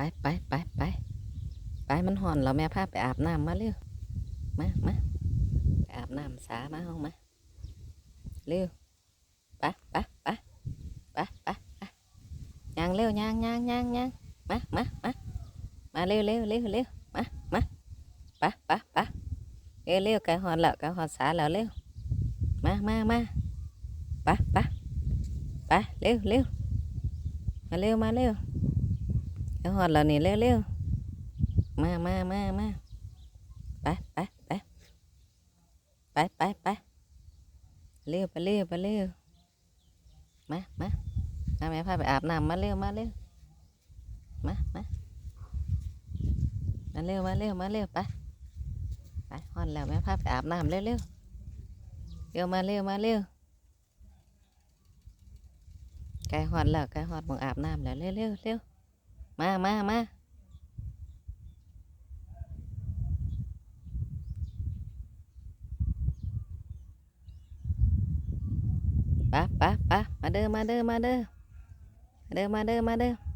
ไปไปไปไปไปมันห่อนแล้วแม่พาไปอาบน้ำมาเร็วมามาไปอาบน้ำสามาเฮามาเร็วไปไปไปไปไปไปย่างเร็วย่างย่างย่างย่างมามามามาเร็วเร็วเร็วเร็วมามาไปไปไปเร็วเร็วก่หอนแล้วไก่หอนสาแล้วเร็วมามามาไปไปไปเร็วเร็วมาเร็วมาเร็ว ไก่หอนแล้วนี่เร็วเร็วมามามามาไปไปไปไปไปไปเร็วไปเร็วไปเร็วมามามาแม่พาไปอาบน้ำมาเร็วมาเร็วมามามาเร็วมาเร็วมาเร็วไปไปหอนแล้วแม่พาไปอาบน้ำเร็วเร็วเร็วมาเร็วมาเร็วไก่หอนแล้วไก่หอนมองอาบน้ำแล้วเร็วเร็วเร็ว มามามาปะปะปะมาเด้อมาเด้อมาเด้อมาเด้อมาเด้อมาเด้อ